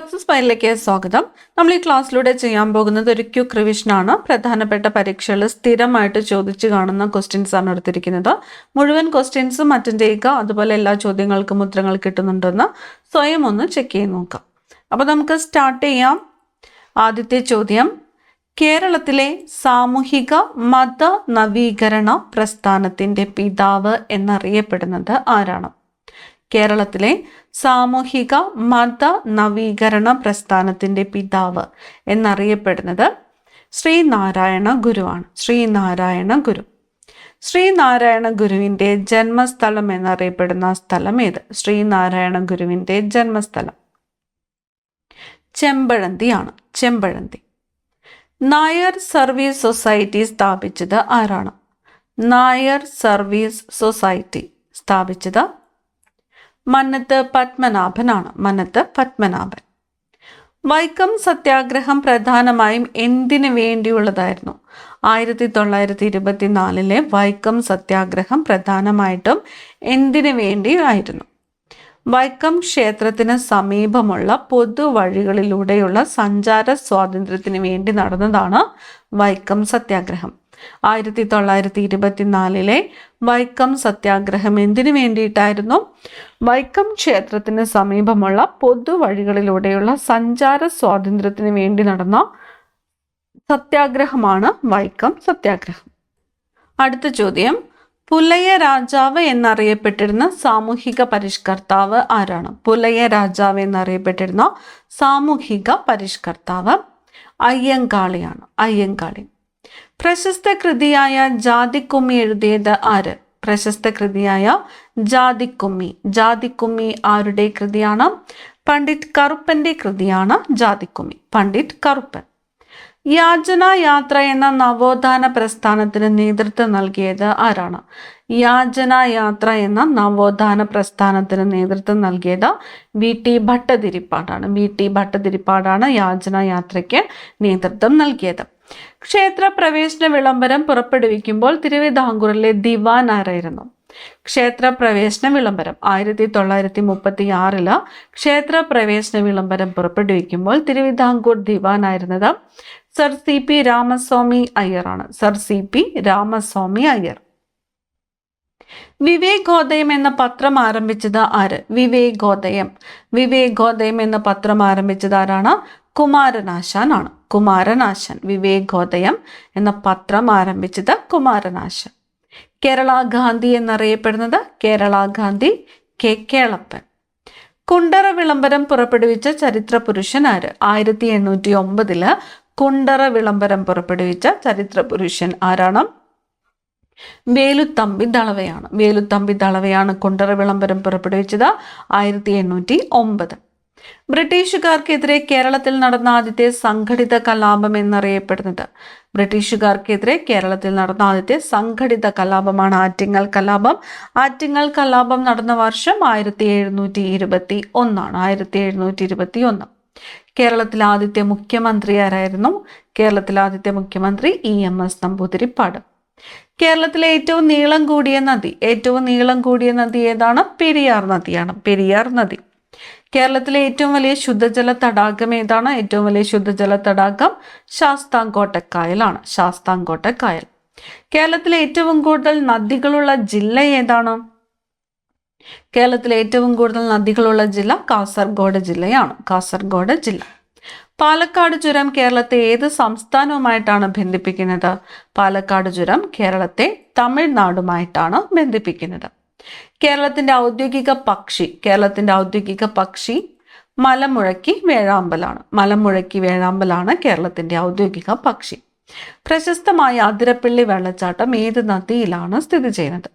Success ഫയലിലേക്ക് സ്വാഗതം. നമ്മൾ ഈ ക്ലാസ്സിലൂടെ ചെയ്യാൻ പോകുന്നത് ഒരു ക്യുക്ക് റിവിഷനാണ് പ്രധാനപ്പെട്ട പരീക്ഷകൾ സ്ഥിരമായിട്ട് ചോദിച്ചു കാണുന്ന ക്വസ്റ്റ്യൻസ് ആണ് എടുത്തിരിക്കുന്നത്. മുഴുവൻ ക്വസ്റ്റ്യൻസും അറ്റൻഡ് ചെയ്യുക അതുപോലെ എല്ലാ ചോദ്യങ്ങൾക്കും ഉത്തരങ്ങൾ കിട്ടുന്നുണ്ടെന്ന് സ്വയം ഒന്ന് ചെക്ക് ചെയ്ത് നോക്കാം. അപ്പോൾ നമുക്ക് സ്റ്റാർട്ട് ചെയ്യാം. ആദ്യത്തെ ചോദ്യം. കേരളത്തിലെ സാമൂഹിക മത നവീകരണ പ്രസ്ഥാനത്തിന്റെ പിതാവ് എന്നറിയപ്പെടുന്നത് ആരാണ്? കേരളത്തിലെ സാമൂഹിക മത നവീകരണ പ്രസ്ഥാനത്തിന്റെ പിതാവ് എന്നറിയപ്പെടുന്നത് ശ്രീനാരായണ ഗുരുവാണ്. ശ്രീനാരായണ ഗുരു. ശ്രീനാരായണ ഗുരുവിന്റെ ജന്മസ്ഥലം എന്നറിയപ്പെടുന്ന സ്ഥലം ഏത്? ശ്രീനാരായണ ഗുരുവിന്റെ ജന്മസ്ഥലം. ചെമ്പഴന്തിയാണ്. ചെമ്പഴന്തി. നായർ സർവീസ് സൊസൈറ്റി സ്ഥാപിച്ചത് ആരാണ്? നായർ സർവീസ് സൊസൈറ്റി സ്ഥാപിച്ചത് മന്നത്ത് പത്മനാഭനാണ്. മന്നത്ത് പത്മനാഭൻ. വൈക്കം സത്യാഗ്രഹം പ്രധാനമായും എന്തിനു വേണ്ടിയുള്ളതായിരുന്നു? ആയിരത്തി തൊള്ളായിരത്തി ഇരുപത്തിനാലിലെ വൈക്കം സത്യാഗ്രഹം പ്രധാനമായിട്ടും എന്തിനു വേണ്ടിയായിരുന്നു? വൈക്കം ക്ഷേത്രത്തിന് സമീപമുള്ള പൊതുവഴികളിലൂടെയുള്ള സഞ്ചാര സ്വാതന്ത്ര്യത്തിന് വേണ്ടി നടന്നതാണ് വൈക്കം സത്യാഗ്രഹം. ആയിരത്തി തൊള്ളായിരത്തി ഇരുപത്തിനാലിലെ വൈക്കം സത്യാഗ്രഹം എന്തിനു വേണ്ടിയിട്ടായിരുന്നു? വൈക്കം ക്ഷേത്രത്തിന് സമീപമുള്ള പൊതുവഴികളിലൂടെയുള്ള സഞ്ചാര സ്വാതന്ത്ര്യത്തിന് വേണ്ടി നടന്ന സത്യാഗ്രഹമാണ് വൈക്കം സത്യാഗ്രഹം. അടുത്ത ചോദ്യം. പുലയ രാജാവ് എന്നറിയപ്പെട്ടിരുന്ന സാമൂഹിക പരിഷ്കർത്താവ് ആരാണ്? പുലയ രാജാവ് എന്നറിയപ്പെട്ടിരുന്ന സാമൂഹിക പരിഷ്കർത്താവ് അയ്യങ്കാളിയാണ്. അയ്യങ്കാളി. പ്രശസ്ത കൃതിയായ ജാതിക്കുമ്മി എഴുതിയത് ആര്? പ്രശസ്ത കൃതിയായ ജാതിക്കുമ്മി. ജാതിക്കുമ്മി ആരുടെ കൃതിയാണ്? പണ്ഡിറ്റ് കറുപ്പന്റെ കൃതിയാണ് ജാതിക്കുമ്മി. പണ്ഡിറ്റ് കറുപ്പൻ. യാചന യാത്ര എന്ന നവോത്ഥാന പ്രസ്ഥാനത്തിന് നേതൃത്വം നൽകിയത് ആരാണ്? യാചന യാത്ര എന്ന നവോത്ഥാന പ്രസ്ഥാനത്തിന് നേതൃത്വം നൽകിയത് വി ടി ഭട്ടതിരിപ്പാടാണ്. വി ടി ഭട്ടതിരിപ്പാടാണ് യാചന യാത്രയ്ക്ക് നേതൃത്വം നൽകിയത്. ക്ഷേത്ര പ്രവേശന വിളംബരം പുറപ്പെടുവിക്കുമ്പോൾ തിരുവിതാംകൂറിലെ ദിവാൻ ആരായിരുന്നു? ക്ഷേത്ര പ്രവേശന വിളംബരം. ആയിരത്തി തൊള്ളായിരത്തി മുപ്പത്തി ആറിൽ ക്ഷേത്ര പ്രവേശന വിളംബരം പുറപ്പെടുവിക്കുമ്പോൾ തിരുവിതാംകൂർ ദിവാനായിരുന്നത് sir C P Ramaswamy അയ്യറാണ്. Sir C P Ramaswamy Iyer. Vivekodayam എന്ന പത്രം ആരംഭിച്ചത് ആര്? വിവേകോദയം. വിവേകോദയം എന്ന പത്രം ആരംഭിച്ചത് ആരാണ്? കുമാരനാശാൻ ആണ് കുമാരനാശൻ വിവേകോദയം എന്ന പത്രം ആരംഭിച്ചത് കുമാരനാശൻ. കേരള ഗാന്ധി എന്നറിയപ്പെടുന്നത് കേരള ഗാന്ധി കെ. കേളപ്പൻ. കുണ്ടറ വിളംബരം പുറപ്പെടുവിച്ച ചരിത്ര പുരുഷനാര് ആയിരത്തി എണ്ണൂറ്റി ഒമ്പതിൽ കുണ്ടറ വിളംബരം പുറപ്പെടുവിച്ച ചരിത്ര പുരുഷൻ ആരാണ്? വേലുത്തമ്പി ദളവയാണ്. വേലുത്തമ്പി ദളവയാണ് കുണ്ടറ വിളംബരം പുറപ്പെടുവിച്ചത് ആയിരത്തി എണ്ണൂറ്റി ഒമ്പത്. ബ്രിട്ടീഷുകാർക്കെതിരെ കേരളത്തിൽ നടന്ന ആദ്യത്തെ സംഘടിത കലാപം എന്നറിയപ്പെടുന്നത്. ബ്രിട്ടീഷുകാർക്കെതിരെ കേരളത്തിൽ നടന്ന ആദ്യത്തെ സംഘടിത കലാപമാണ് ആറ്റിങ്ങൽ കലാപം. ആറ്റിങ്ങൽ കലാപം നടന്ന വർഷം ആയിരത്തി എഴുന്നൂറ്റി ഇരുപത്തി ഒന്നാണ് ആയിരത്തി എഴുന്നൂറ്റി ഇരുപത്തി ഒന്ന് കേരളത്തിലെ ആദ്യത്തെ മുഖ്യമന്ത്രി ആരായിരുന്നു? കേരളത്തിലെ ആദ്യത്തെ മുഖ്യമന്ത്രി ഇ എം എസ് നമ്പൂതിരിപ്പാട്. കേരളത്തിലെ ഏറ്റവും നീളം കൂടിയ നദി ഏറ്റവും നീളം കൂടിയ നദി ഏതാണ്? പെരിയാർ നദിയാണ്. പെരിയാർ നദി. കേരളത്തിലെ ഏറ്റവും വലിയ ശുദ്ധജല തടാകം ഏതാണ്? ഏറ്റവും വലിയ ശുദ്ധജല തടാകം ശാസ്താംകോട്ടക്കായലാണ്. ശാസ്താംകോട്ടക്കായൽ. കേരളത്തിലെ ഏറ്റവും കൂടുതൽ നദികളുള്ള ജില്ല ഏതാണ്? കേരളത്തിലെ ഏറ്റവും കൂടുതൽ നദികളുള്ള ജില്ല കാസർഗോഡ് ജില്ലയാണ്. കാസർഗോഡ് ജില്ല. പാലക്കാട് ചുരം കേരളത്തെ ഏത് സംസ്ഥാനവുമായിട്ടാണ് ബന്ധിപ്പിക്കുന്നത്? പാലക്കാട് ചുരം കേരളത്തെ തമിഴ്നാടുമായിട്ടാണ് ബന്ധിപ്പിക്കുന്നത്. കേരളത്തിന്റെ ഔദ്യോഗിക പക്ഷി കേരളത്തിന്റെ ഔദ്യോഗിക പക്ഷി മലമുഴക്കി വേഴാമ്പലാണ്. മലമുഴക്കി വേഴാമ്പലാണ് കേരളത്തിന്റെ ഔദ്യോഗിക പക്ഷി. പ്രശസ്തമായ അതിരപ്പള്ളി വെള്ളച്ചാട്ടം ഏത് നദിയിലാണ് സ്ഥിതി ചെയ്യുന്നത്?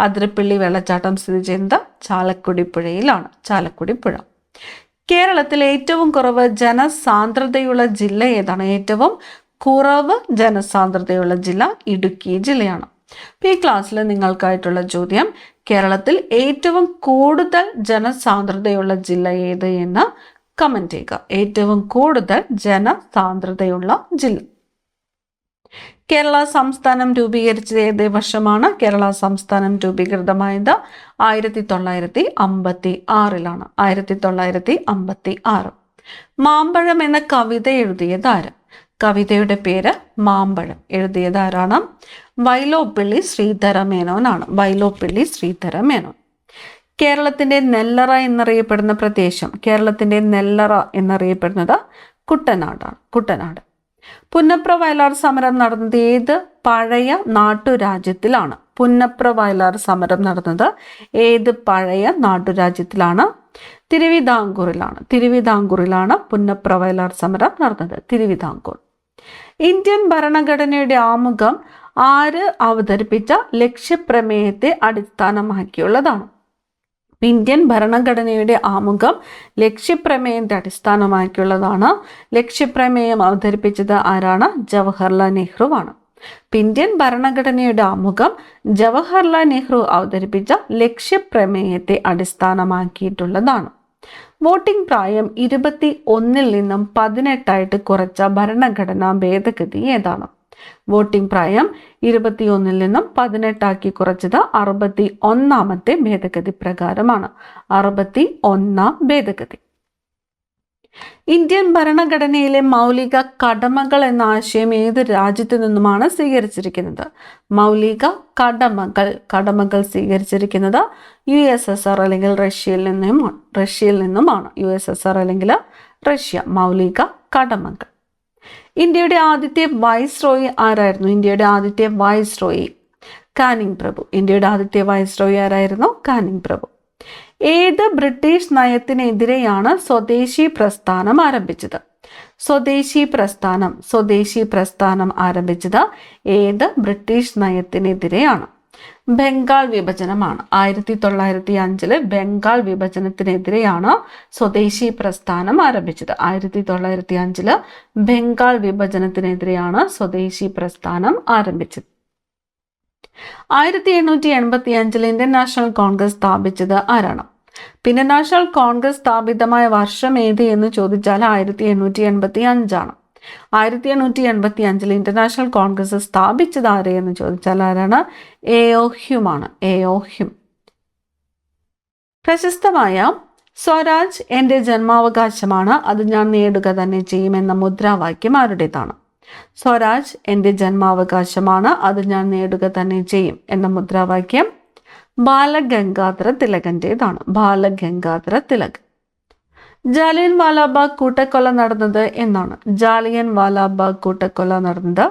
അതിരപ്പള്ളി വെള്ളച്ചാട്ടം സ്ഥിതി ചെയ്യുന്നത് ചാലക്കുടി പുഴയിലാണ്. ചാലക്കുടി പുഴ. കേരളത്തിൽ ഏറ്റവും കുറവ് ജനസാന്ദ്രതയുള്ള ജില്ല ഏതാണ്? ഏറ്റവും കുറവ് ജനസാന്ദ്രതയുള്ള ജില്ല ഇടുക്കി ജില്ലയാണ്. ഈ ക്ലാസ്സിൽ നിങ്ങൾക്കായിട്ടുള്ള ചോദ്യം കേരളത്തിൽ ഏറ്റവും കൂടുതൽ ജനസാന്ദ്രതയുള്ള ജില്ല ഏത് എന്ന് കമന്റ് ചെയ്യുക. ഏറ്റവും കൂടുതൽ ജനസാന്ദ്രതയുള്ള ജില്ല. കേരള സംസ്ഥാനം രൂപീകരിച്ചത് ഏത് വർഷമാണ്? കേരള സംസ്ഥാനം രൂപീകൃതമായത് ആയിരത്തി തൊള്ളായിരത്തി അമ്പത്തി ആറിലാണ് ആയിരത്തി തൊള്ളായിരത്തി അമ്പത്തി ആറ് മാമ്പഴം എന്ന കവിത എഴുതിയതാര് കവിതയുടെ പേര് മാമ്പഴം. എഴുതിയതാരാണ് വൈലോപ്പിള്ളി ശ്രീധര മേനോനാണ് വൈലോപ്പിള്ളി ശ്രീധര മേനോൻ. കേരളത്തിന്റെ നെല്ലറ എന്നറിയപ്പെടുന്ന പ്രദേശം കേരളത്തിന്റെ നെല്ലറ എന്നറിയപ്പെടുന്നത് കുട്ടനാടാണ് കുട്ടനാട്. പുന്നപ്ര വയലാർ സമരം നടന്നത് ഏത് പഴയ നാട്ടുരാജ്യത്തിലാണ്? പുന്നപ്ര വയലാർ സമരം നടന്നത് ഏത് പഴയ നാട്ടുരാജ്യത്തിലാണ്? തിരുവിതാംകൂറിലാണ്. തിരുവിതാംകൂറിലാണ് പുന്നപ്ര വയലാർ സമരം നടന്നത്. തിരുവിതാംകൂർ. ഇന്ത്യൻ ഭരണഘടനയുടെ ആമുഖം ആര് അവതരിപ്പിച്ച ലക്ഷ്യപ്രമേയത്തെ അടിസ്ഥാനമാക്കിയുള്ളതാണ്. ഇന്ത്യൻ ഭരണഘടനയുടെ ആമുഖം ലക്ഷ്യപ്രമേയത്തെ അടിസ്ഥാനമാക്കിയുള്ളതാണ്. ലക്ഷ്യപ്രമേയം അവതരിപ്പിച്ചത് ആരാണ്? ജവഹർലാൽ നെഹ്റുവാണ്. ഇന്ത്യൻ ഭരണഘടനയുടെ ആമുഖം ജവഹർലാൽ നെഹ്റു അവതരിപ്പിച്ച ലക്ഷ്യപ്രമേയത്തെ അടിസ്ഥാനമാക്കിയിട്ടുള്ളതാണ്. വോട്ടിംഗ് പ്രായം ഇരുപത്തി ഒന്നിൽ നിന്നും പതിനെട്ടായിട്ട് കുറച്ച ഭരണഘടനാ ഭേദഗതി ഏതാണ്? വോട്ടിംഗ് പ്രായം ഇരുപത്തിയൊന്നിൽ നിന്നും പതിനെട്ടാക്കി കുറച്ചത് അറുപത്തി ഒന്നാമത്തെ ഭേദഗതി പ്രകാരമാണ്. അറുപത്തി ഒന്നാം ഭേദഗതി. ഇന്ത്യൻ ഭരണഘടനയിലെ മൗലിക കടമകൾ എന്ന ആശയം ഏത് രാജ്യത്തു നിന്നുമാണ് സ്വീകരിച്ചിരിക്കുന്നത്? മൗലിക കടമകൾ. കടമകൾ സ്വീകരിച്ചിരിക്കുന്നത് യു എസ് എസ് ആർ അല്ലെങ്കിൽ റഷ്യയിൽ നിന്നുമാണ്. റഷ്യയിൽ നിന്നുമാണ് യു എസ് എസ് ആർ അല്ലെങ്കിൽ റഷ്യ മൗലിക കടമകൾ. ഇന്ത്യയുടെ ആദ്യത്തെ വൈസ് റോയി ആരായിരുന്നു? ഇന്ത്യയുടെ ആദ്യത്തെ വൈസ് റോയി കാനിങ് പ്രഭു. ഇന്ത്യയുടെ ആദ്യത്തെ വൈസ് റോയി ആരായിരുന്നു? കാനിങ് പ്രഭു. ഏത് ബ്രിട്ടീഷ് നയത്തിനെതിരെയാണ് സ്വദേശി പ്രസ്ഥാനം ആരംഭിച്ചത്? സ്വദേശി പ്രസ്ഥാനം സ്വദേശി പ്രസ്ഥാനം ആരംഭിച്ചത് ഏത് ബ്രിട്ടീഷ് നയത്തിനെതിരെയാണ്. ബംഗാൾ വിഭജനമാണ്. ആയിരത്തി തൊള്ളായിരത്തി അഞ്ചിൽ ബംഗാൾ വിഭജനത്തിനെതിരെയാണ് സ്വദേശി പ്രസ്ഥാനം ആരംഭിച്ചത്. ആയിരത്തി തൊള്ളായിരത്തി അഞ്ചിൽ ബംഗാൾ വിഭജനത്തിനെതിരെയാണ് സ്വദേശി പ്രസ്ഥാനം ആരംഭിച്ചത്. ആയിരത്തി എണ്ണൂറ്റി എൺപത്തി അഞ്ചിൽ ഇന്ത്യൻ നാഷണൽ കോൺഗ്രസ് സ്ഥാപിച്ചത് ആരാണ്? പിന്നെ നാഷണൽ കോൺഗ്രസ് സ്ഥാപിതമായ വർഷം ഏത് എന്ന് ചോദിച്ചാൽ ആയിരത്തി എണ്ണൂറ്റി എൺപത്തി അഞ്ചാണ്. ആയിരത്തി എണ്ണൂറ്റി എൺപത്തി അഞ്ചിൽ ഇന്റർനാഷണൽ കോൺഗ്രസ് സ്ഥാപിച്ചത് ആരെയെന്ന് ചോദിച്ചാൽ ആരാണ്? എയോഹ്യുമാണ് എയോഹ്യും പ്രശസ്തമായ സ്വരാജ് എന്റെ ജന്മാവകാശമാണ്. അത് ഞാൻ നേടുക തന്നെ ചെയ്യുമെന്ന മുദ്രാവാക്യം ആരുടേതാണ്? സ്വരാജ് എന്റെ ജന്മാവകാശമാണ്. അത് ഞാൻ നേടുക തന്നെ ചെയ്യും എന്ന മുദ്രാവാക്യം ബാലഗംഗാധര തിലകന്റെതാണ്. ബാലഗംഗാധര തിലക് ജാലിയൻ വാലാബാഗ് കൂട്ടക്കൊല നടന്നത് എന്നാണ്. ജാലിയൻ വാലാബാഗ് കൂട്ടക്കൊല നടന്നത്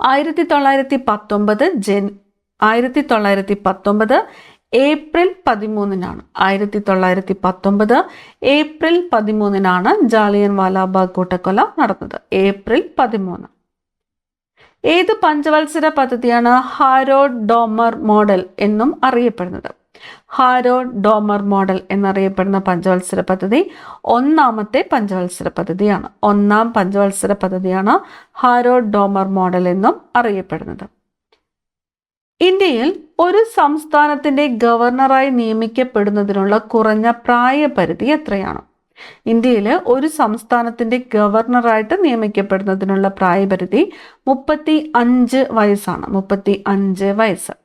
ആയിരത്തി തൊള്ളായിരത്തി പത്തൊമ്പത് ജൻ ആയിരത്തി തൊള്ളായിരത്തി പത്തൊമ്പത് ഏപ്രിൽ പതിമൂന്നിനാണ്. ആയിരത്തി തൊള്ളായിരത്തി പത്തൊമ്പത് ഏപ്രിൽ പതിമൂന്നിനാണ് ജാലിയൻ വാലാബാഗ് കൂട്ടക്കൊല നടന്നത്. ഏപ്രിൽ പതിമൂന്ന്. ഏത് പഞ്ചവത്സര പദ്ധതിയാണ് ഹാരോ ഡോമർ മോഡൽ എന്നും അറിയപ്പെടുന്നത്? ഹാരോ ഡോമർ മോഡൽ എന്നറിയപ്പെടുന്ന പഞ്ചവത്സര പദ്ധതി ഒന്നാമത്തെ പഞ്ചവത്സര പദ്ധതിയാണ്. ഒന്നാം പഞ്ചവത്സര പദ്ധതിയാണ് ഹാരോ ഡോമർ മോഡൽ എന്നും അറിയപ്പെടുന്നത്. ഇന്ത്യയിൽ ഒരു സംസ്ഥാനത്തിന്റെ ഗവർണറായി നിയമിക്കപ്പെടുന്നതിനുള്ള കുറഞ്ഞ പ്രായപരിധി എത്രയാണ്? ഇന്ത്യയിൽ ഒരു സംസ്ഥാനത്തിന്റെ ഗവർണറായിട്ട് നിയമിക്കപ്പെടുന്നതിനുള്ള പ്രായപരിധി മുപ്പത്തി അഞ്ച് വയസ്സാണ്. മുപ്പത്തി അഞ്ച് വയസ്സ്.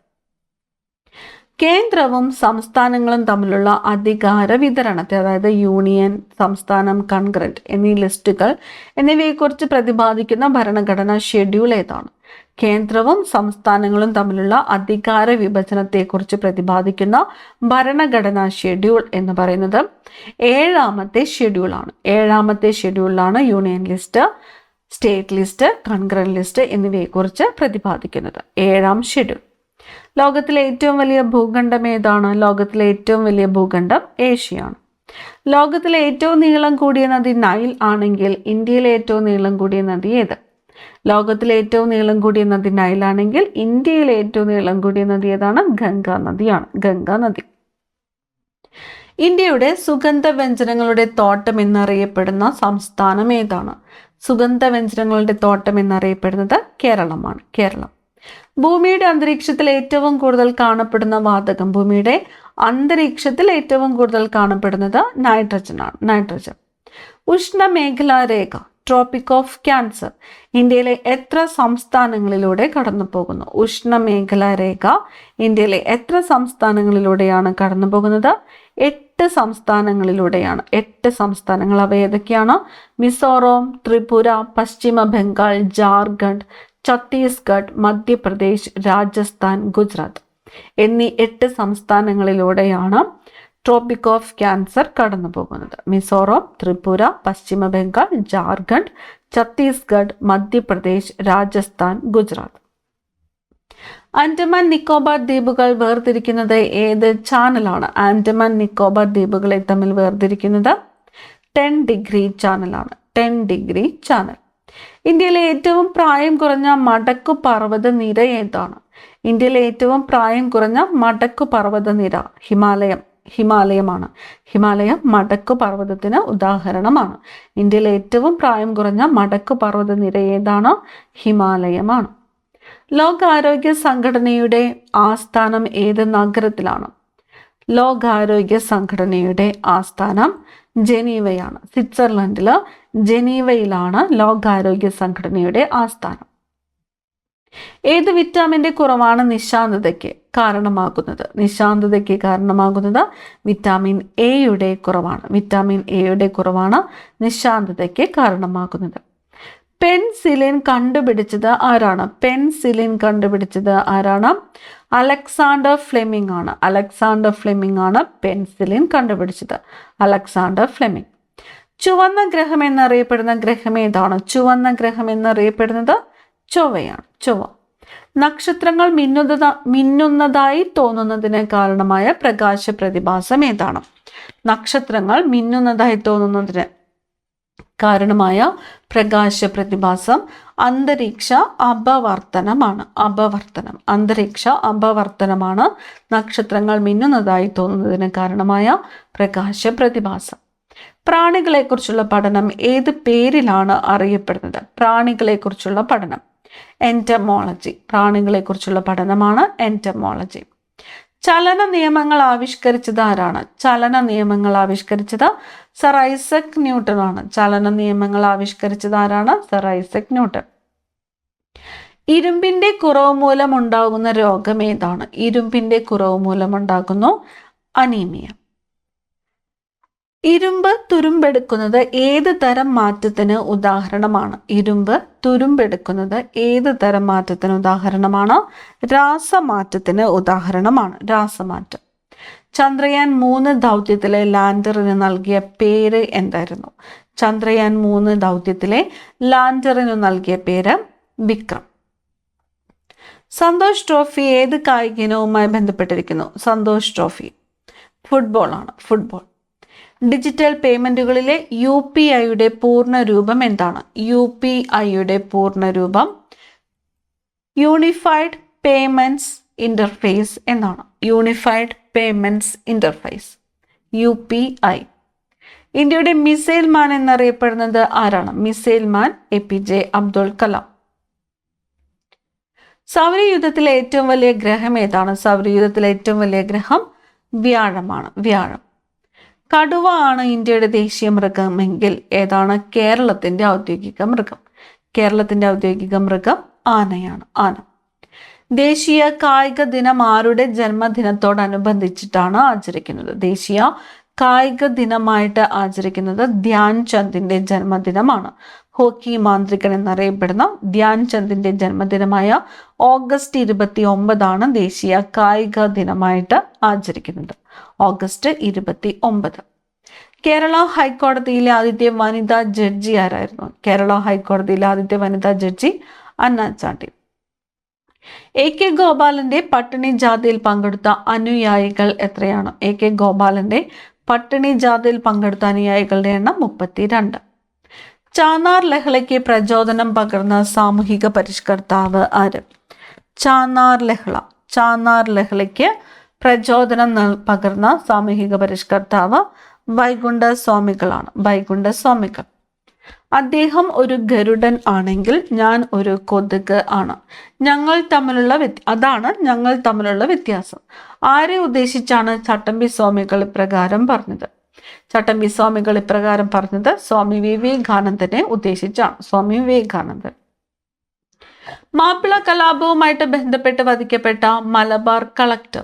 കേന്ദ്രവും സംസ്ഥാനങ്ങളും തമ്മിലുള്ള അധികാര വിതരണത്തെ അതായത് യൂണിയൻ സംസ്ഥാനം കൺഗ്രന്റ് എന്നീ ലിസ്റ്റുകൾ എന്നിവയെക്കുറിച്ച് പ്രതിപാദിക്കുന്ന ഭരണഘടനാ ഷെഡ്യൂൾ ഏതാണ്? കേന്ദ്രവും സംസ്ഥാനങ്ങളും തമ്മിലുള്ള അധികാര വിഭജനത്തെക്കുറിച്ച് പ്രതിപാദിക്കുന്ന ഭരണഘടനാ ഷെഡ്യൂൾ എന്ന് പറയുന്നത് ഏഴാമത്തെ ഷെഡ്യൂളാണ്. ഏഴാമത്തെ ഷെഡ്യൂളിലാണ് union list state list concurrent list എന്നിവയെക്കുറിച്ച് പ്രതിപാദിക്കുന്നത്. ഏഴാം ഷെഡ്യൂൾ. ലോകത്തിലെ ഏറ്റവും വലിയ ഭൂഖണ്ഡം ഏതാണ്? ലോകത്തിലെ ഏറ്റവും വലിയ ഭൂഖണ്ഡം ഏഷ്യയാണ്. ലോകത്തിലെ ഏറ്റവും നീളം കൂടിയ നദി നൈൽ ആണെങ്കിൽ ഇന്ത്യയിലെ ഏറ്റവും നീളം കൂടിയ നദി ഏത്? ലോകത്തിലെ ഏറ്റവും നീളം കൂടിയ നദി നൈൽ ആണെങ്കിൽ ഇന്ത്യയിലെ ഏറ്റവും നീളം കൂടിയ നദി ഏതാണ്? ഗംഗാ നദിയാണ്. ഗംഗാ നദി. ഇന്ത്യയുടെ സുഗന്ധ വ്യഞ്ജനങ്ങളുടെ തോട്ടം എന്നറിയപ്പെടുന്ന സംസ്ഥാനം ഏതാണ്? സുഗന്ധ വ്യഞ്ജനങ്ങളുടെ തോട്ടം എന്നറിയപ്പെടുന്നത് കേരളമാണ്. കേരളം. ഭൂമിയുടെ അന്തരീക്ഷത്തിൽ ഏറ്റവും കൂടുതൽ കാണപ്പെടുന്ന വാതകം ഭൂമിയുടെ അന്തരീക്ഷത്തിൽ ഏറ്റവും കൂടുതൽ കാണപ്പെടുന്നത് നൈട്രജൻ ആണ് നൈട്രജൻ ഉഷ്ണമേഖലാ രേഖ ട്രോപ്പിക് ഓഫ് ക്യാൻസർ ഇന്ത്യയിലെ എത്ര സംസ്ഥാനങ്ങളിലൂടെ കടന്നു പോകുന്നു ഉഷ്ണമേഖലാ രേഖ ഇന്ത്യയിലെ എത്ര സംസ്ഥാനങ്ങളിലൂടെയാണ് കടന്നു പോകുന്നത് എട്ട് സംസ്ഥാനങ്ങളിലൂടെയാണ്. എട്ട് സംസ്ഥാനങ്ങൾ അവ ഏതൊക്കെയാണ്? മിസോറം ത്രിപുര പശ്ചിമ ബംഗാൾ ജാർഖണ്ഡ് ഛത്തീസ്ഗഡ് മധ്യപ്രദേശ് രാജസ്ഥാൻ ഗുജറാത്ത് എന്നീ എട്ട് സംസ്ഥാനങ്ങളിലൂടെയാണ് ട്രോപ്പിക് ഓഫ് ക്യാൻസർ കടന്നു പോകുന്നത് മിസോറം ത്രിപുര പശ്ചിമ ബംഗാൾ ജാർഖണ്ഡ് ഛത്തീസ്ഗഡ് മധ്യപ്രദേശ് രാജസ്ഥാൻ ഗുജറാത്ത്. ആൻഡമാൻ നിക്കോബാർ ദ്വീപുകൾ വേർതിരിക്കുന്നത് ഏത് ചാനലാണ്? ആൻഡമാൻ നിക്കോബാർ ദ്വീപുകളെ തമ്മിൽ വേർതിരിക്കുന്നത് ടെൻ ഡിഗ്രി ചാനലാണ്. Ten degree channel. ഇന്ത്യയിലെ ഏറ്റവും പ്രായം കുറഞ്ഞ മടക്കു പർവത നിര ഏതാണ്? ഇന്ത്യയിലെ ഏറ്റവും പ്രായം കുറഞ്ഞ മടക്കു പർവത നിര ഹിമാലയം ഹിമാലയമാണ്. ഹിമാലയം മടക്കു പർവതത്തിന് ഉദാഹരണമാണ്. ഇന്ത്യയിലെ ഏറ്റവും പ്രായം കുറഞ്ഞ മടക്കു പർവത നിര ഏതാണ്? ഹിമാലയമാണ്. ലോകാരോഗ്യ സംഘടനയുടെ ആസ്ഥാനം ഏത് നഗരത്തിലാണ്? ലോകാരോഗ്യ സംഘടനയുടെ ആസ്ഥാനം ജനീവയാണ്. സ്വിറ്റ്സർലൻഡിൽ ജനീവയിലാണ് ലോകാരോഗ്യ സംഘടനയുടെ ആസ്ഥാനം. ഏത് വിറ്റാമിന്റെ കുറവാണ് നിശാന്തതയ്ക്ക് കാരണമാകുന്നത്? നിശാന്തതയ്ക്ക് കാരണമാകുന്നത് വിറ്റാമിൻ എയുടെ കുറവാണ്. വിറ്റാമിൻ എയുടെ കുറവാണ് നിശാന്തതയ്ക്ക് കാരണമാകുന്നത്. പെൻസിലിൻ കണ്ടുപിടിച്ചത് ആരാണ്? പെൻസിലിൻ കണ്ടുപിടിച്ചത് ആരാണ്? അലക്സാണ്ടർ ഫ്ലെമിംഗ് ആണ്. അലക്സാണ്ടർ ഫ്ലെമിംഗ് ആണ് പെൻസിലിൻ കണ്ടുപിടിച്ചത്. Alexander Fleming. ചുവന്ന ഗ്രഹം എന്നറിയപ്പെടുന്ന ഗ്രഹം ഏതാണ്? ചുവന്ന ഗ്രഹം എന്നറിയപ്പെടുന്നത് ചൊവ്വയാണ്. ചൊവ്വ. നക്ഷത്രങ്ങൾ മിന്നുന്നത മിന്നുന്നതായി തോന്നുന്നതിന് കാരണമായ പ്രകാശ പ്രതിഭാസം ഏതാണ്? നക്ഷത്രങ്ങൾ മിന്നുന്നതായി തോന്നുന്നതിന് കാരണമായ പ്രകാശ പ്രതിഭാസം അന്തരീക്ഷ അപവർത്തനമാണ്. അപവർത്തനം. അന്തരീക്ഷ അപവർത്തനമാണ് നക്ഷത്രങ്ങൾ മിന്നുന്നതായി തോന്നുന്നതിന് കാരണമായ പ്രകാശ പ്രതിഭാസം പ്രാണികളെക്കുറിച്ചുള്ള പഠനം ഏത് പേരിലാണ് അറിയപ്പെടുന്നത്? പ്രാണികളെക്കുറിച്ചുള്ള പഠനം. എന്റമോളജി പ്രാണികളെക്കുറിച്ചുള്ള പഠനമാണ് എന്റമോളജി ചലന നിയമങ്ങൾ ആവിഷ്കരിച്ചത് ആരാണ്? ചലന നിയമങ്ങൾ ആവിഷ്കരിച്ചത് സർ ഐസക് ന്യൂട്ടൺ ആണ്. ചലന നിയമങ്ങൾ ആവിഷ്കരിച്ചത് ആരാണ്? Sir Isaac Newton. ഇരുമ്പിന്റെ കുറവ് മൂലം ഉണ്ടാകുന്ന രോഗം ഏതാണ്? ഇരുമ്പിന്റെ കുറവ് മൂലം ഉണ്ടാകുന്നു അനീമിയ. ഇരുമ്പ് തുരുമ്പെടുക്കുന്നത് ഏത് തരം മാറ്റത്തിന് ഉദാഹരണമാണ്? ഇരുമ്പ് തുരുമ്പെടുക്കുന്നത് ഏത് തരം മാറ്റത്തിന് ഉദാഹരണമാണ്? രാസമാറ്റത്തിന് ഉദാഹരണമാണ്. രാസമാറ്റം. ചന്ദ്രയാൻ മൂന്ന് ദൗത്യത്തിലെ ലാൻഡറിന് നൽകിയ പേര് എന്തായിരുന്നു? ചന്ദ്രയാൻ മൂന്ന് ദൗത്യത്തിലെ ലാൻഡറിന് നൽകിയ പേര് വിക്രം. സന്തോഷ് ട്രോഫി ഏത് കായിക ഇനവുമായി ബന്ധപ്പെട്ടിരിക്കുന്നു? സന്തോഷ് ട്രോഫി. ഫുട്ബോളാണ്. ഫുട്ബോൾ. ഡിജിറ്റൽ പേയ്മെന്റുകളിലെ യു പി ഐയുടെ പൂർണ രൂപം എന്താണ്? യു പി ഐയുടെ പൂർണ രൂപം യൂണിഫൈഡ് പേയ്മെന്റ്സ് ഇന്റർഫേസ് എന്നാണ്. Unified payments interface U P I. ഇന്ത്യയുടെ മിസൈൽ മാൻ എന്നറിയപ്പെടുന്നത് ആരാണ്? Missile man A P J Abdul Kalam. സൗരയുദ്ധത്തിലെ ഏറ്റവും വലിയ ഗ്രഹം ഏതാണ്? സൗരയുദ്ധത്തിലെ ഏറ്റവും വലിയ ഗ്രഹം വ്യാഴമാണ്. വ്യാഴം. കടുവ ആണ് ഇന്ത്യയുടെ ദേശീയ മൃഗമെങ്കിൽ ഏതാണ് കേരളത്തിന്റെ ഔദ്യോഗിക മൃഗം? കേരളത്തിന്റെ ഔദ്യോഗിക മൃഗം ആനയാണ് ആന. ദേശീയ കായിക ദിനം ആരുടെ ജന്മദിനത്തോടനുബന്ധിച്ചിട്ടാണ് ആചരിക്കുന്നത്? ദേശീയ കായിക ദിനമായിട്ട് ആചരിക്കുന്നത് ധ്യാൻ ചന്ദിന്റെ ജന്മദിനമാണ്. ഹോക്കി മാന്ത്രികൻ എന്നറിയപ്പെടുന്ന ധ്യാൻ ചന്ദിന്റെ ജന്മദിനമായ ഓഗസ്റ്റ് ഇരുപത്തി ഒമ്പതാണ് ദേശീയ കായിക ദിനമായിട്ട് ആചരിക്കുന്നത്. ഓഗസ്റ്റ് ഇരുപത്തി ഒമ്പത് കേരള ഹൈക്കോടതിയിലെ ആദ്യത്തെ വനിതാ ജഡ്ജി ആരായിരുന്നു? കേരള ഹൈക്കോടതിയിലെ ആദ്യത്തെ വനിതാ judge Anna Chandy. A K ഗോപാലന്റെ പട്ടിണി ജാഥയിൽ പങ്കെടുത്ത അനുയായികൾ എത്രയാണ്? എ കെ ഗോപാലന്റെ പട്ടിണി ജാഥയിൽ പങ്കെടുത്ത അനുയായികളുടെ എണ്ണം മുപ്പത്തിരണ്ട്. ചാനാർ ലഹളയ്ക്ക് പ്രചോദനം പകർന്ന സാമൂഹിക പരിഷ്കർത്താവ് ആര്? ചാനാർ ലഹള. ചാനാർ ലഹളയ്ക്ക് പ്രചോദനം പകർന്ന സാമൂഹിക പരിഷ്കർത്താവ് വൈകുണ്ഠ സ്വാമികളാണ്. വൈകുണ്ഠ സ്വാമികൾ. അദ്ദേഹം ഒരു ഗരുഡൻ ആണെങ്കിൽ ഞാൻ ഒരു കൊതുക് ആണ്. ഞങ്ങൾ തമ്മിലുള്ള അതാണ് ഞങ്ങൾ തമ്മിലുള്ള വ്യത്യാസം. ആരെ ഉദ്ദേശിച്ചാണ് ചട്ടമ്പി സ്വാമികൾ ഇപ്രകാരം പറഞ്ഞത്? ചട്ടമ്പി സ്വാമികൾ ഇപ്രകാരം പറഞ്ഞത് സ്വാമി വിവേകാനന്ദനെ ഉദ്ദേശിച്ചാണ്. സ്വാമി വിവേകാനന്ദൻ മാപ്പിള കലാപവുമായിട്ട് ബന്ധപ്പെട്ട് വധിക്കപ്പെട്ട മലബാർ കളക്ടർ.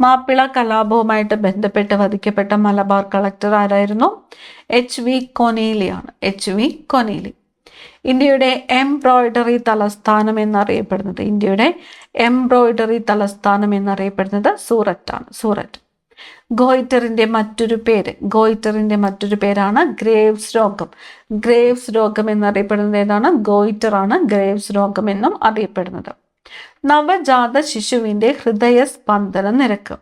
മാപ്പിള കലാപവുമായിട്ട് ബന്ധപ്പെട്ട് വധിക്കപ്പെട്ട മലബാർ കളക്ടർ ആരായിരുന്നു? എച്ച് വി കൊനേലിയാണ് എച്ച് വി കൊനേലി ഇന്ത്യയുടെ എംബ്രോയിഡറി തലസ്ഥാനം എന്നറിയപ്പെടുന്നത് ഇന്ത്യയുടെ എംബ്രോയിഡറി തലസ്ഥാനം എന്നറിയപ്പെടുന്നത് സൂററ്റാണ്. സൂററ്റ്. ഗോയിറ്ററിന്റെ മറ്റൊരു പേര്. ഗോയിറ്ററിന്റെ മറ്റൊരു പേരാണ് ഗ്രേവ്സ് രോഗം. ഗ്രേവ്സ് രോഗം എന്നറിയപ്പെടുന്നത് ഏതാണ്? ഗോയിറ്റർ ആണ് ഗ്രേവ്സ് രോഗം എന്നും അറിയപ്പെടുന്നത്. നവജാത ശിശുവിന്റെ ഹൃദയസ്പന്ദന നിരക്ക്.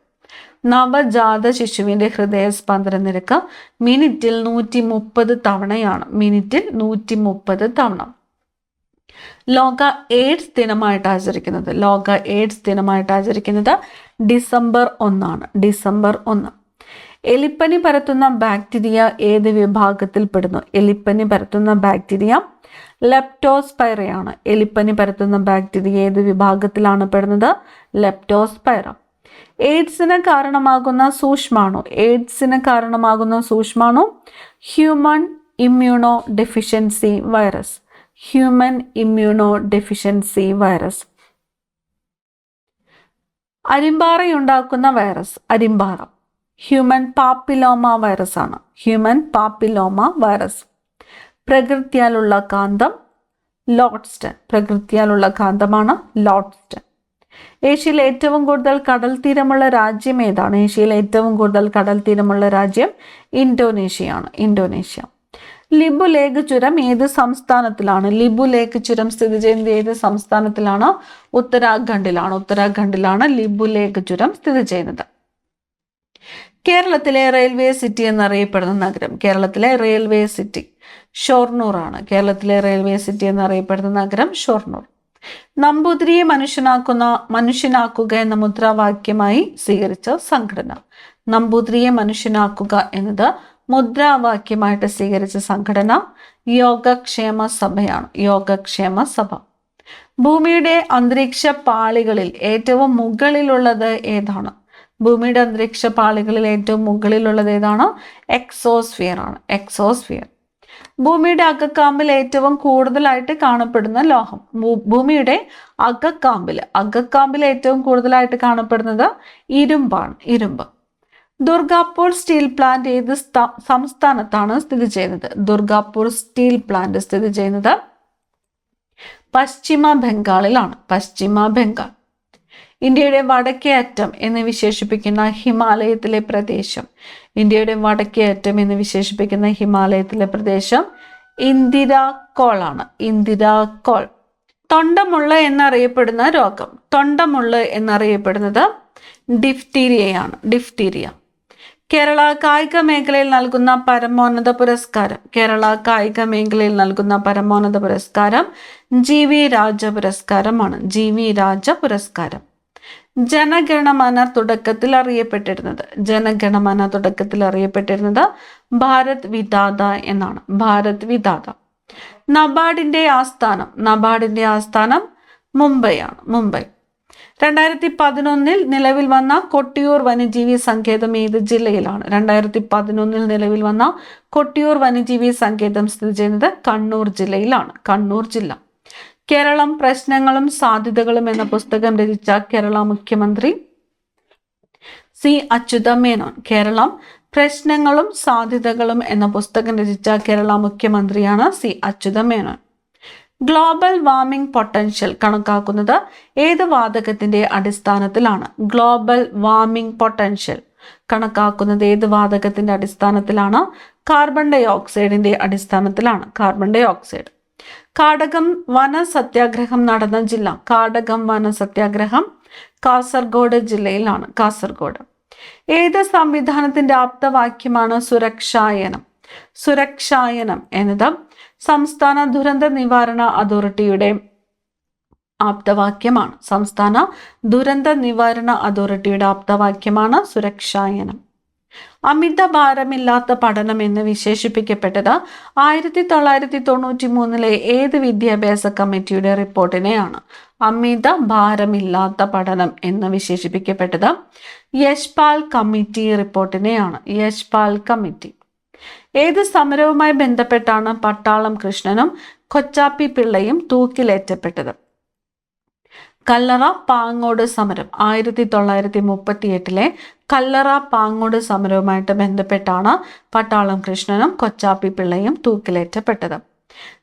നവജാത ശിശുവിന്റെ ഹൃദയസ്പന്ദന നിരക്ക് മിനിറ്റിൽ നൂറ്റി മുപ്പത് തവണയാണ്. മിനിറ്റിൽ നൂറ്റി മുപ്പത് തവണ. ലോക എയ്ഡ്സ് ദിനമായിട്ട് ആചരിക്കുന്നത്. ലോക എയ്ഡ്സ് ദിനമായിട്ട് ആചരിക്കുന്നത് ഡിസംബർ ഒന്നാണ്. ഡിസംബർ ഒന്ന്. എലിപ്പനി പരത്തുന്ന ബാക്ടീരിയ ഏത് വിഭാഗത്തിൽപ്പെടുന്നു എലിപ്പനി പരത്തുന്ന ബാക്ടീരിയ ലെപ്റ്റോസ്പൈറയാണ്. എലിപ്പനി പരത്തുന്ന ബാക്ടീരിയ ഏത് വിഭാഗത്തിലാണ് പെടുന്നത്? ലെപ്റ്റോസ്പൈറ. എയ്ഡ്സിന് കാരണമാകുന്ന സൂക്ഷ്മാണു. എയ്ഡ്സിന് കാരണമാകുന്ന സൂക്ഷ്മാണു human immunodeficiency virus. Human immunodeficiency virus. അരിമ്പാറയുണ്ടാക്കുന്ന virus. അരിമ്പാറ. ഹ്യൂമൻ പാപ്പിലോമ വൈറസ് ആണ്. ഹ്യൂമൻ പാപ്പിലോമ വൈറസ് പ്രകൃതിയാലുള്ള കാന്തം ലോഡ്സ്റ്റൺ പ്രകൃതിയാലുള്ള കാന്തമാണ് ലോഡ്സ്റ്റൺ ഏഷ്യയിൽ ഏറ്റവും കൂടുതൽ കടൽ തീരമുള്ള രാജ്യം ഏതാണ്? ഏഷ്യയിൽ ഏറ്റവും കൂടുതൽ കടൽ തീരമുള്ള രാജ്യം ഇന്തോനേഷ്യയാണ്. ഇന്തോനേഷ്യ. ലിബു ലേക്ക് ചുരം ഏത് സംസ്ഥാനത്തിലാണ്? ലിബു ലേക്ക് ചുരം സ്ഥിതി ചെയ്യുന്നത് ഏത് സംസ്ഥാനത്തിലാണ്? ഉത്തരാഖണ്ഡിലാണ്. ഉത്തരാഖണ്ഡിലാണ് ലിബു ലേക്ക് ചുരം സ്ഥിതി ചെയ്യുന്നത്. കേരളത്തിലെ റെയിൽവേ സിറ്റി എന്നറിയപ്പെടുന്ന നഗരം കേരളത്തിലെ റെയിൽവേ സിറ്റി ഷൊർണൂറാണ്. കേരളത്തിലെ റെയിൽവേ സിറ്റി എന്നറിയപ്പെടുന്ന നഗരം ഷൊർണൂർ. നമ്പൂതിരിയെ മനുഷ്യനാക്കുന്ന മനുഷ്യനാക്കുക എന്ന മുദ്രാവാക്യമായി സ്വീകരിച്ച സംഘടന. നമ്പൂതിരിയെ മനുഷ്യനാക്കുക എന്നത് മുദ്രാവാക്യമായിട്ട് സ്വീകരിച്ച സംഘടന യോഗക്ഷേമ സഭയാണ്. യോഗക്ഷേമ സഭ. ഭൂമിയുടെ അന്തരീക്ഷ പാളികളിൽ ഏറ്റവും മുകളിലുള്ളത് ഏതാണ്? ഭൂമിയുടെ അന്തരീക്ഷ പാളികളിൽ ഏറ്റവും മുകളിലുള്ളത് ഏതാണ്? എക്സോസ്ഫിയർ ആണ്. എക്സോസ്ഫിയർ ഭൂമിയുടെ അകക്കാമ്പിൽ ഏറ്റവും കൂടുതലായിട്ട് കാണപ്പെടുന്ന ലോഹം. ഭൂമിയുടെ അകക്കാമ്പിൽ അകക്കാമ്പിൽ ഏറ്റവും കൂടുതലായിട്ട് കാണപ്പെടുന്നത് ഇരുമ്പാണ് ഇരുമ്പ്. ദുർഗാപൂർ സ്റ്റീൽ പ്ലാന്റ് ഏത് സംസ്ഥാനത്താണ് സ്ഥിതി ചെയ്യുന്നത്? ദുർഗാപൂർ സ്റ്റീൽ പ്ലാന്റ് സ്ഥിതി ചെയ്യുന്നത് പശ്ചിമ ബംഗാളിലാണ്. പശ്ചിമ ബംഗാൾ. ഇന്ത്യയുടെ വടക്കേ അറ്റം എന്ന് വിശേഷിപ്പിക്കുന്ന ഹിമാലയത്തിലെ പ്രദേശം. ഇന്ത്യയുടെ വടക്കേ അറ്റം എന്ന് വിശേഷിപ്പിക്കുന്ന ഹിമാലയത്തിലെ പ്രദേശം ഇന്ദിരാക്കോൾ ആണ് ഇന്ദിരാക്കോൾ തൊണ്ടമുള്ള എന്നറിയപ്പെടുന്ന രോഗം. തൊണ്ടമുള്ള എന്നറിയപ്പെടുന്നത് ഡിഫ്തീരിയയാണ്. ഡിഫ്തീരിയ. കേരള കായിക മേഖലയിൽ നൽകുന്ന പരമോന്നത പുരസ്കാരം. കേരള കായിക മേഖലയിൽ നൽകുന്ന പരമോന്നത പുരസ്കാരം ജി വി രാജ പുരസ്കാരമാണ്. ജി വി രാജ പുരസ്കാരം. ജനഗണമന തുടക്കത്തിൽ അറിയപ്പെട്ടിരുന്നത്. ജനഗണമന തുടക്കത്തിൽ അറിയപ്പെട്ടിരുന്നത് ഭാരത് വിദാത എന്നാണ്. ഭാരത് വിദാത നബാഡിന്റെ ആസ്ഥാനം. നബാഡിന്റെ ആസ്ഥാനം മുംബൈയാണ്. മുംബൈ. രണ്ടായിരത്തി പതിനൊന്നിൽ നിലവിൽ വന്ന കൊട്ടിയൂർ വന്യജീവി സങ്കേതം ഏത് ജില്ലയിലാണ്? രണ്ടായിരത്തി പതിനൊന്നിൽ നിലവിൽ വന്ന കൊട്ടിയൂർ വന്യജീവി സങ്കേതം സ്ഥിതി ചെയ്യുന്നത് കണ്ണൂർ ജില്ലയിലാണ്. കണ്ണൂർ ജില്ല. കേരളം പ്രശ്നങ്ങളും സാധ്യതകളും എന്ന പുസ്തകം രചിച്ച കേരള മുഖ്യമന്ത്രി സി അച്യുത മേനോൻ കേരളം പ്രശ്നങ്ങളും സാധ്യതകളും എന്ന പുസ്തകം രചിച്ച കേരള മുഖ്യമന്ത്രിയാണ് C Achutha Menon global warming potential കണക്കാക്കുന്നത് ഏത് വാതകത്തിന്റെ അടിസ്ഥാനത്തിലാണ്? ഗ്ലോബൽ വാർമിംഗ് പൊട്ടൻഷ്യൽ കണക്കാക്കുന്നത് ഏത് വാതകത്തിന്റെ അടിസ്ഥാനത്തിലാണ്? കാർബൺ ഡൈ ഓക്സൈഡിന്റെ അടിസ്ഥാനത്തിലാണ്. കാർബൺ ഡൈ ഓക്സൈഡ് കാടകം വന സത്യാഗ്രഹം നടന്ന ജില്ല. കാടകം വന സത്യാഗ്രഹം കാസർഗോഡ് ജില്ലയിലാണ്. കാസർഗോഡ്. ഏത് സംവിധാനത്തിന്റെ ആപ്തവാക്യമാണ് സുരക്ഷായനം? സുരക്ഷായനം എന്നത് സംസ്ഥാന ദുരന്ത നിവാരണ അതോറിറ്റിയുടെ ആപ്തവാക്യമാണ്. സംസ്ഥാന ദുരന്ത നിവാരണ അതോറിറ്റിയുടെ ആപ്തവാക്യമാണ് സുരക്ഷായനം. അമിത ഭാരമില്ലാത്ത പഠനം എന്ന് വിശേഷിപ്പിക്കപ്പെട്ടത് ആയിരത്തി തൊള്ളായിരത്തി തൊണ്ണൂറ്റി മൂന്നിലെ ഏത് വിദ്യാഭ്യാസ കമ്മിറ്റിയുടെ റിപ്പോർട്ടിനെയാണ് അമിത ഭാരമില്ലാത്ത പഠനം എന്ന് വിശേഷിപ്പിക്കപ്പെട്ടത് യശ്പാൽ കമ്മിറ്റി റിപ്പോർട്ടിനെയാണ്. യശ്പാൽ കമ്മിറ്റി. ഏത് സമരവുമായി ബന്ധപ്പെട്ടാണ് പട്ടാളം കൃഷ്ണനും കൊച്ചാപ്പി പിള്ളയും തൂക്കിലേറ്റപ്പെട്ടത്? കല്ലറ പാങ്ങോട് സമരം. ആയിരത്തി തൊള്ളായിരത്തി മുപ്പത്തി എട്ടിലെ കല്ലറ പാങ്ങോട് സമരവുമായിട്ട് ബന്ധപ്പെട്ടാണ് പട്ടാളം കൃഷ്ണനും കൊച്ചാപ്പി പിള്ളയും തൂക്കിലേറ്റപ്പെട്ടത്.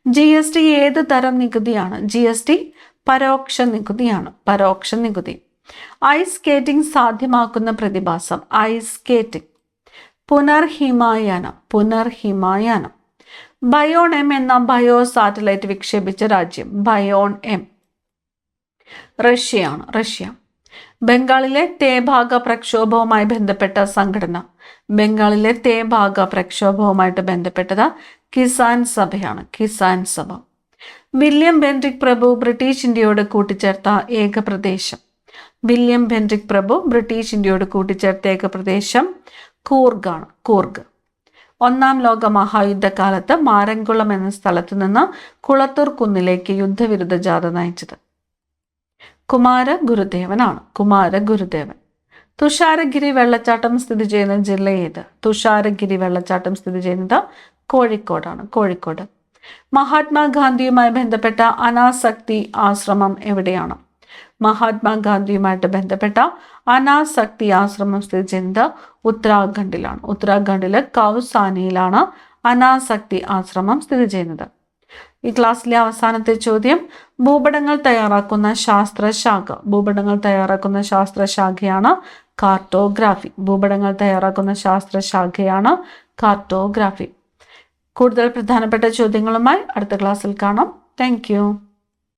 ജി എസ് ടി ഏത് തരം നികുതിയാണ്? ജി എസ് ടി പരോക്ഷ നികുതിയാണ്. പരോക്ഷ നികുതി. ഐസ് സ്കേറ്റിംഗ് സാധ്യമാക്കുന്ന പ്രതിഭാസം. ഐസ് സ്കേറ്റിംഗ് പുനർഹിമായാനം. പുനർഹിമായാനം. ബയോൺ എം എന്ന ബയോ സാറ്റലൈറ്റ് വിക്ഷേപിച്ച രാജ്യം. ബയോൺ എം റഷ്യയാണ് റഷ്യ. ബംഗാളിലെ തേഭാഗ പ്രക്ഷോഭവുമായി ബന്ധപ്പെട്ട സംഘടന. ബംഗാളിലെ തേഭാഗ പ്രക്ഷോഭവുമായിട്ട് ബന്ധപ്പെട്ടത് കിസാൻ സഭയാണ് കിസാൻ സഭ. വില്യം ബെൻഡ്രിക് പ്രഭു ബ്രിട്ടീഷ് ഇന്ത്യയോട് കൂട്ടിച്ചേർത്ത ഏക പ്രദേശം. വില്യം ബെൻഡ്രിക് പ്രഭു ബ്രിട്ടീഷ് ഇന്ത്യയോട് കൂട്ടിച്ചേർത്ത ഏക പ്രദേശം കൂർഗാണ് കൂർഗ്. ഒന്നാം ലോക മഹായുദ്ധകാലത്ത് മാരൻകുളം എന്ന സ്ഥലത്ത് നിന്ന് കുളത്തൂർ കുന്നിലേക്ക് യുദ്ധവിരുദ്ധ ജാഥ നയിച്ചത്. കുമാര ഗുരുദേവനാണ്. കുമാര ഗുരുദേവൻ. തുഷാരഗിരി വെള്ളച്ചാട്ടം സ്ഥിതി ചെയ്യുന്ന ജില്ല ഏത്? തുഷാരഗിരി വെള്ളച്ചാട്ടം സ്ഥിതി ചെയ്യുന്നത് കോഴിക്കോടാണ്. കോഴിക്കോട്. മഹാത്മാഗാന്ധിയുമായി ബന്ധപ്പെട്ട അനാസക്തി ആശ്രമം എവിടെയാണ്? മഹാത്മാഗാന്ധിയുമായിട്ട് ബന്ധപ്പെട്ട അനാസക്തി ആശ്രമം സ്ഥിതി ചെയ്യുന്നത് ഉത്തരാഖണ്ഡിലാണ്. ഉത്തരാഖണ്ഡിലെ കൗസാനിയിലാണ് അനാസക്തി ആശ്രമം സ്ഥിതി ചെയ്യുന്നത്. ഈ ക്ലാസ്സിലെ അവസാനത്തെ ചോദ്യം ഭൂപടങ്ങൾ തയ്യാറാക്കുന്ന ശാസ്ത്രശാഖ ഭൂപടങ്ങൾ തയ്യാറാക്കുന്ന ശാസ്ത്രശാഖയാണ് കാർട്ടോഗ്രാഫി. ഭൂപടങ്ങൾ തയ്യാറാക്കുന്ന ശാസ്ത്രശാഖയാണ് കാർട്ടോഗ്രാഫി. കൂടുതൽ പ്രധാനപ്പെട്ട ചോദ്യങ്ങളുമായി അടുത്ത ക്ലാസ്സിൽ കാണാം. താങ്ക്